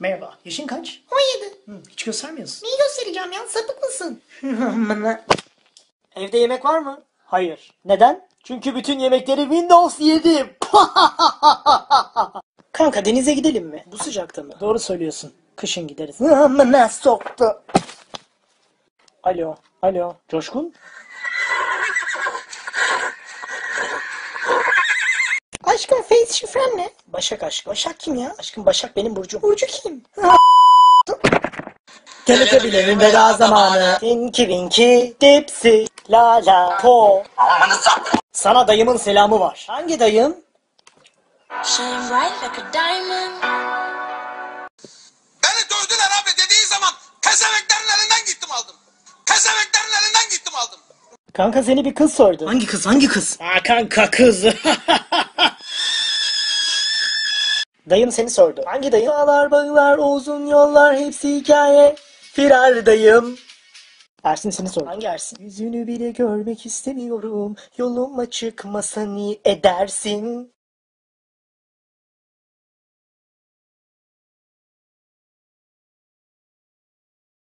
Merhaba. Yaşın kaç? 17. Hı, hiç göstermiyorsun. Neyi göstereceğim ya? Sapık mısın? Evde yemek var mı? Hayır. Neden? Çünkü bütün yemekleri Windows yedim. Kanka denize gidelim mi? Bu sıcakta mı? Doğru söylüyorsun. Kışın gideriz. Amına soktu. Alo. Alo. Coşkun? Aşkım face şifrem ne? Başak aşk. Başak kim ya? Aşkım Başak benim burcum. Burcu kim? Teletebilerin veda zamanı. Tinky Winky, Dipsy, La La, Po. Sana dayımın selamı var. Hangi dayım? Shine bright like a diamond. Beni dövdüler abi dediği zaman pezeveklerin elinden gittim aldım. Pezeveklerin elinden gittim aldım. Kanka seni bir kız sordu. Hangi kız hangi kız? Aa, kanka kız. dayım seni sordu. Hangi dayım? Dağlar, bağlar, uzun yollar hepsi hikaye. Firar dayım. Ersin seni sordu. Hangi Ersin? Yüzünü bile görmek istemiyorum. Yoluma çıkmasa ni edersin.